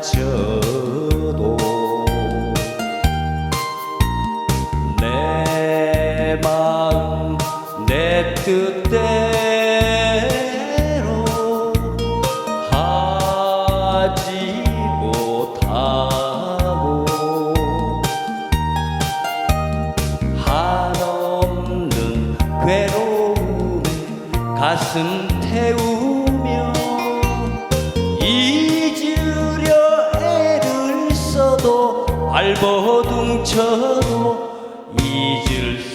사랑마저도 내 마음 내 뜻대로 가슴 태우며 잊으려 애를 써도 발버둥 쳐도 잊을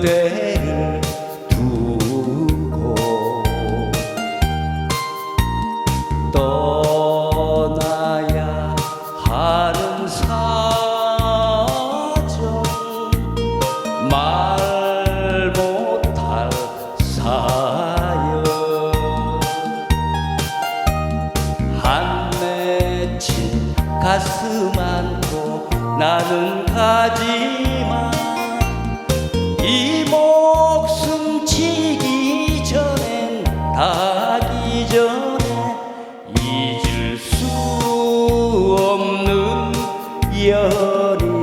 그대를 두고 떠나야 하는 사정 말 못할 사연. 한 맺힌 가슴 안고 나는 가지만 가기 전에 잊을 수 없는 연인